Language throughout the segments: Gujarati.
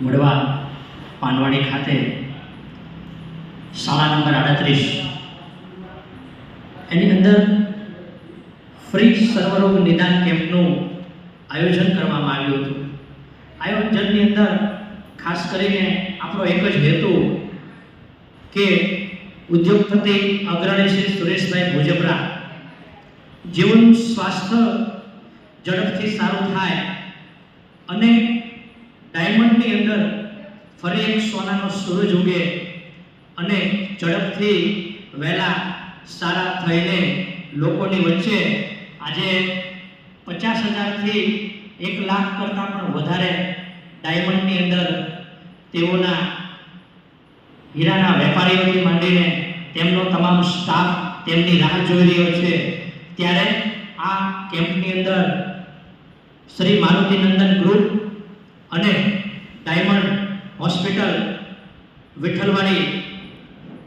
વડવા પાનવાડી ખાતે શાળા નંબર આડત્રીસ. એની અંદર ફ્રી સર્વરોગ નિદાન કેમ્પનું આયોજન કરવામાં આવ્યું હતું. આયોજનની અંદર ખાસ કરીને આપણો એક જ હેતુ કે ઉદ્યોગપતિ અગ્રણી શ્રી સુરેશભાઈ ભુજબરા જીવન સ્વાસ્થ્ય ઝડપથી સારું થાય અને ડાયમંડની અંદર ફરી એક સોનાનો સૂરજ ઉગે અને ઝડપથી વહેલા સારા થઈને લોકોની વચ્ચે આજે પચાસ હજારથી એક લાખ કરતાં પણ વધારે ડાયમંડની અંદર તેઓના હીરાના વેપારીઓથી માંડીને તેમનો તમામ સ્ટાફ તેમની રાહ જોઈ રહ્યો છે. ત્યારે આ કેમ્પની અંદર શ્રી મારુતિનંદન ગ્રુપ અને ડાયમંડ હોસ્પિટલ વિઠ્ઠલવાડી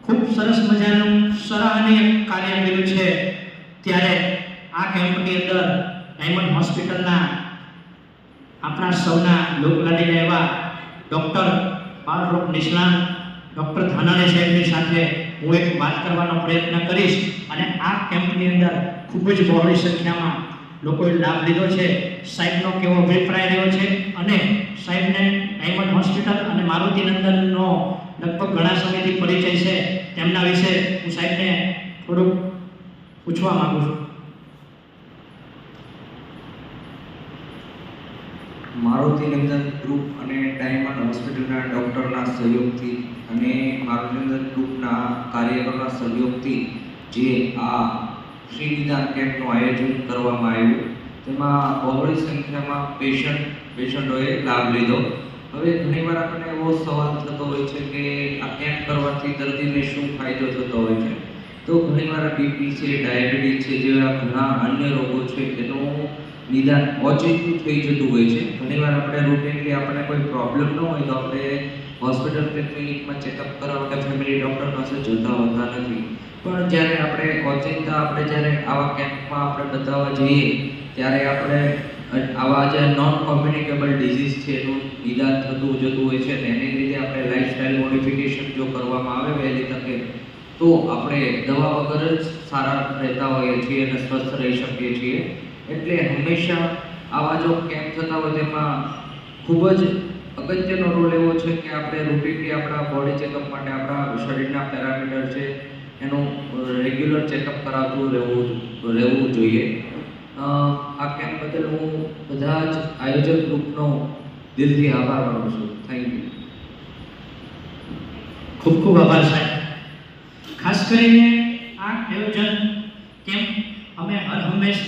ખૂબ સરસ મજાનું સરાહનીય કાર્ય કર્યું છે. ત્યારે આ કેમ્પની અંદર ડાયમંડ હોસ્પિટલના આપણા સૌના લોકલાડીના એવા ડૉક્ટર બાળરૂપ નિષ્ણાંત, ડૉક્ટર ધાનાણી સાહેબની સાથે હું એક વાત કરવાનો પ્રયત્ન કરીશ. અને આ કેમ્પની અંદર ખૂબ જ બહોળી સંખ્યામાં લોકોએ લાભ લીધો છે, સાહેબનો કેવો અભિપ્રાય રહ્યો છે અને સાહેબને ડાયમંડ હોસ્પિટલ અને મારુતિનંદનનો લગભગ ઘણા સમયથી પરિચય છે, તેમના વિશે હું સાહેબને થોડુંક પૂછવા માગું છું. મારુતિનંદન ગ્રુપ અને ડાયમંડ હોસ્પિટલના ડૉક્ટરના સહયોગથી અને મારુતિનંદન ગ્રુપના કાર્યકરોના સહયોગથી જે આ શ્રી નિદાન કેમ્પનું આયોજન કરવામાં આવ્યું. તેમાં બહોળી સંખ્યામાં પેશન્ટ પેશન્ટોએ લાભ લીધો. હવે ઘણીવાર આપણને એવો સવાલ થતો હોય છે કે આ કેમ્પ કરવાથી દર્દીને શું ફાયદો થતો હોય છે? તો ઘણીવાર બીપી છે, ડાયાબિટીસ છે, જેવા ઘણા અન્ય રોગો છે, એનું નિદાન ઓચિંતું થઈ જતું હોય છે. ઘણીવાર આપણે રૂટીનલી આપણને કોઈ પ્રોબ્લેમ ન હોય તો આપણે હોસ્પિટલ કે ક્લિનિકમાં ચેકઅપ કરાવવા કે ફેમિલી ડૉક્ટર પાસે જતા હોતા નથી. પણ જ્યારે આપણે ઓચિંતા આપણે જ્યારે આવા કેમ્પમાં આપણે બતાવવા જઈએ, ત્યારે આપણે આવા જે નોન કોમ્યુનિકેબલ ડિઝીઝ છે, એનું નિદાન થતું જતું હોય છે અને એની લીધે આપણે લાઈફસ્ટાઈલ મોડિફિકેશન જો કરવામાં આવે વહેલી તકે, તો આપણે દવા વગર જ સારા રહેતા હોઈએ છીએ અને સ્વસ્થ રહી શકીએ છીએ. એટલે હંમેશા આવા જો કેમ્પ થતા હોય, તેમાં ખૂબ જ અગત્યનો રોલ એવો છે કે આપણે રૂટીનલી આપણા બોડી ચેકઅપ માટે આપણા શરીરના પેરામીટર છે, એનું રેગ્યુલર ચેકઅપ કરાવતું રહેવું રહેવું જોઈએ. આ કેમ્પ બદલ હું બધા જ આયોજક ગ્રુપનો દિલથી આભાર માનું છું. થેન્ક યુ ખૂબ ખૂબ આભાર સાહેબ. ખાસ કરીને આ આયોજન કેમ અમે હર હંમેશ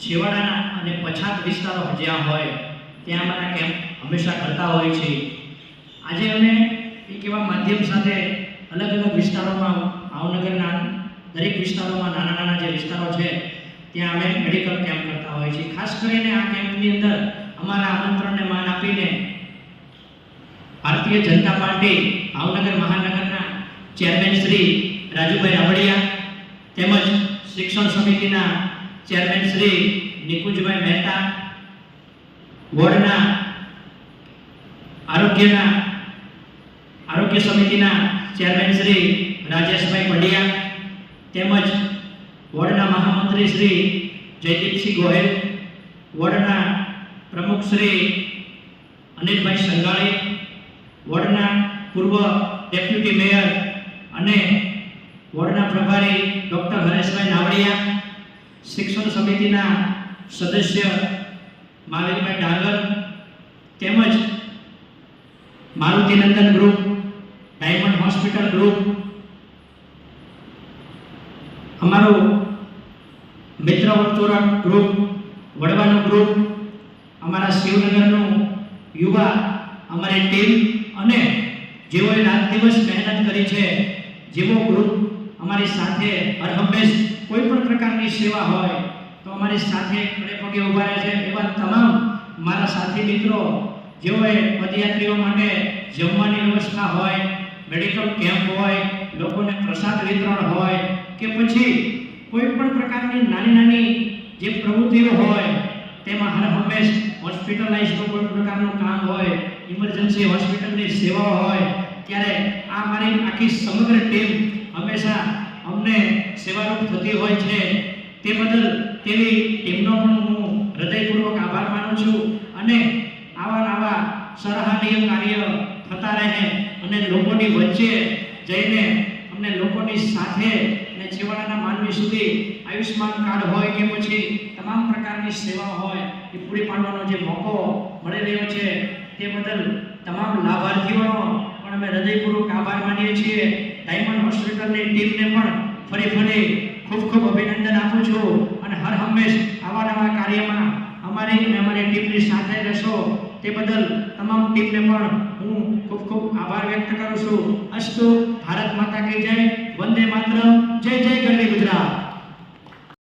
છેવાડાના અને પછાત વિસ્તારો જ્યાં હોય, ત્યાં અમારા કેમ્પ હંમેશા કરતા હોય છે. આજે અમે એક એવા માધ્યમ સાથે અલગ અલગ વિસ્તારોમાં, ભાવનગરના દરેક વિસ્તારોમાં નાના નાના જે વિસ્તારો છે, ત્યાં અમે મેડિકલ કેમ્પ કરતા હોય છે. ખાસ કરીને આ કેમ્પની અંદર અમારા આમંત્રણને માન આપીને ભારતીય જનતા પાર્ટી ભાવનગર મહાનગરના ચેરમેન શ્રી રાજુભાઈ રાવડિયા તેમજ શિક્ષણ સમિતિના ચેરમેન શ્રી નિકુંજભાઈ મહેતા વોર્ડના આરોગ્યના, આરોગ્ય સમિતિના ચેરમેન શ્રી રાજેશભાઈ પંડ્યા તેમજ વોર્ડના મહામંત્રી શ્રી જયદીપસિંહ ગોહેલ, વોર્ડના પ્રમુખ શ્રી અનિલભાઈ સંઘાણી, વોર્ડના પૂર્વ ડેપ્યુટી મેયર અને વોર્ડના પ્રભારી ડૉક્ટર હરેશભાઈ નાવડિયા, શિક્ષણ સમિતિના સદસ્ય માલિકભાઈ ડાંગર તેમજ Marutinandan group, diamond hospital group. અમારો મિત્ર વર્તુરા ગ્રુપ, વડવાનું ગ્રુપ, અમારા શિવનગરનું યુવા, અમારી ટીમ અને જેઓએ રાત દિવસ મહેનત કરી છે જેવો ગ્રુપ અમારી સાથે હર હંમેશ કોઈ પણ પ્રકારની સેવા હોય, તો અમારી સાથે ખડે પગે ઊભા રહે છે. એવા તમામ મારા સાથી મિત્રો જેઓએ પદયાત્રીઓ માટે જમવાની વ્યવસ્થા હોય, મેડિકલ કેમ્પ હોય, લોકોને પ્રસાદ વિતરણ હોય કે પછી કોઈ પણ પ્રકારની નાની નાની જે પ્રવૃત્તિઓ હોય, તેમાં હર હંમેશ હોસ્પિટલાઇઝનું કોઈ પ્રકારનું કામ હોય, ઇમરજન્સી હોસ્પિટલની સેવાઓ હોય, ત્યારે આ મારી આખી સમગ્ર ટીમ હંમેશા અમને સેવારૂપ થતી હોય છે. તે બદલ તેવી ટીમનો પણ હું હૃદયપૂર્વક આભાર માનું છું અને સરાહનીય કાર્ય થતા રહે અને લોકોની વચ્ચે જઈને અમને લોકોની સાથે અને છેવાડાના માનવી સુધી આયુષ્યમાન કાર્ડ હોય કે પછી તમામ પ્રકારની સેવા હોય, એ પૂરી પાડવાનો જે મોકો મળી રહ્યો છે, તે બદલ તમામ લાભાર્થીઓનો પણ અમે હૃદયપૂર્વક આભાર માનીએ છીએ. ડાયમંડ હોસ્પિટલની ટીમને પણ ફરી ફરી ખૂબ ખૂબ અભિનંદન આપું છું. અને હર હંમેશ આવા નવા કાર્યમાં અમારી અમારી ટીમની સાથે રહેશો. તે બદલ તમામ ટીમને પણ હું ખૂબ ખૂબ આભાર વ્યક્ત કરું છું. અસ્તુ ભારત માતા કી જય. વંદે માત્ર જય જય ગરવી ગુજરાત.